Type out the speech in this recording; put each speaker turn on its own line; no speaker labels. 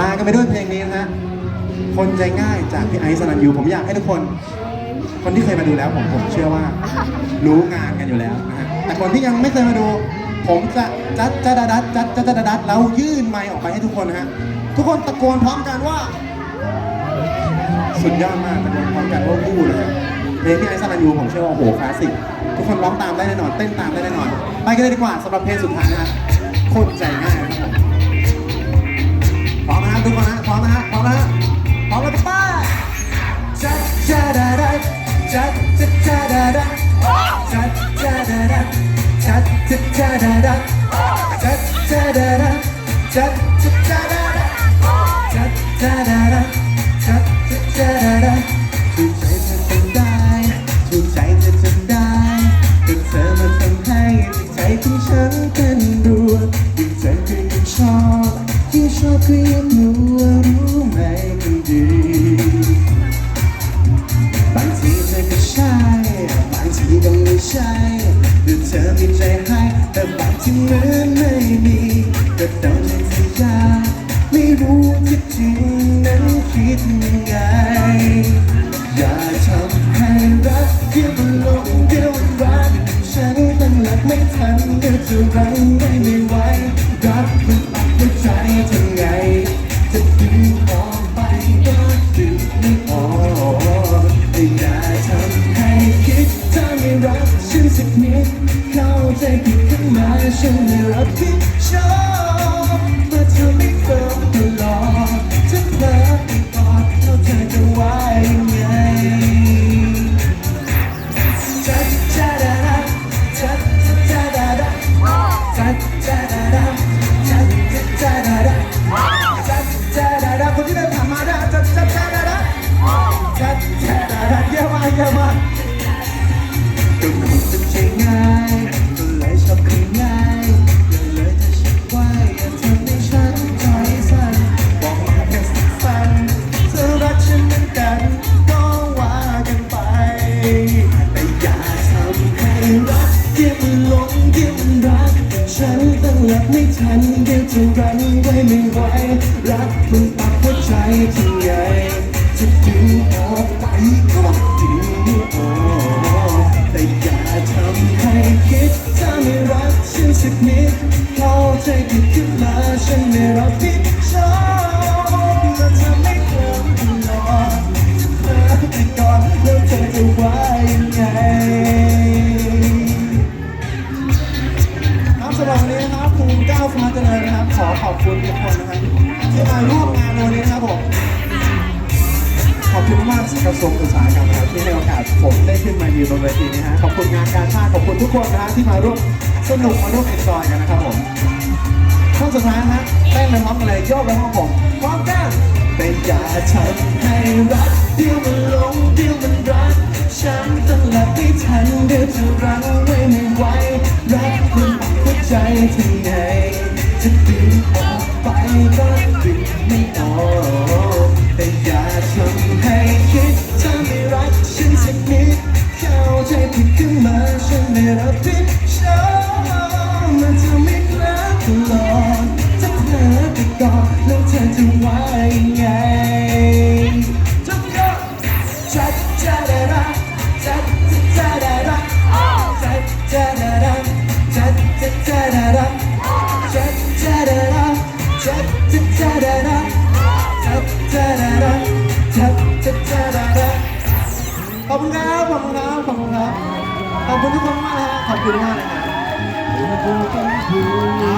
ลากันไปด้วยเพลงนี้นะฮะ คนใจง่ายจากพี่ไอซ์สนันยูผมอยากให้ทุกคน คนที่เคยมาดูแล้วผมผมเชื่อว่ารู้งานกันอยู่แล้วนะฮะ แต่คนที่ยังไม่เคยมาดู ผมจะจัดจัดดัดจัดจัดจัดดัดแล้วยื่นไมค์ออกไปให้ทุกคนนะฮะ ทุกคนตะโกนพร้อมกันว่า สุดยอดมากตะโกนพร้อมกันว่าวู้เลยครับเพลงพี่ไอซ์สนันยูผมเชื่อว่าโอ้โหคลาสสิกทุกคนร้องตามได้แน่นอนเต้นตามได้แน่นอน ไปกันเลยดีกว่าสำหรับเพลงสุดท้ายนะฮะโคตรใจง่ายนะครับผมพร้อมนะฮะ ทุกคนฮะพร้อมนะฮะพร้อมนะฮะพร้อมแล้วป้าจัดจ้าดาดาจัดจัดจ้าดาดาจัดจ้าดาดาจัดจัดจ้าดาดาจัดจ้าดาดาจัดจัดจ้า ที่เหมือนไม่มีก็โดนใจเธอยาไม่รู้ที่จริงนั้นคิดยังไง ไม่ทันเดี๋ยวจะรันไว้ไม่ไหวรักมัน อขอบคุณทุกคนนะครับที่มาร่วมงานในวันนี้นะครับผมขอบคุณมากกระทรวงอุตสาหกรรมนะครับที่ให้โอกาสผมได้ขึ้นมายืนบนเวทีนี้ฮะขอบคุณงานการชาติขอบคุณทุกคนนะฮะที่มาร่วมสนุกมาร่วมเอ็นจอยกันนะครับผมช่วงสุดท้ายนฮะเต้นไปพร้อมกันเลยโยกไปพร้อมผมพร้อมกันแต่อย่าทำให้รักเดี๋ยวมันหลงเดี๋ยวมันรักฉันตั้งหลับไม่ทันเดี๋ยวจะรั้งไว้ไม่ไหวรักมันหัวใจที่ไหน จะดึงออกไปก็ดึงไม่ออกแต่อย่าทำให้คิดถ้าไม่รักฉันสักนิดเข้าใจผิดขึ้นมาฉันไม่รับผิดชอบมันจะไม่กล้าตลอดจะเผลอไปก่อนแล้วเธอจะว่ายังไง อบคุณครับ ขอบคุณครับ ขอบคุณครับ ขอบคุณทุกคนมากฮะขอบคุณมากเลยครับเอา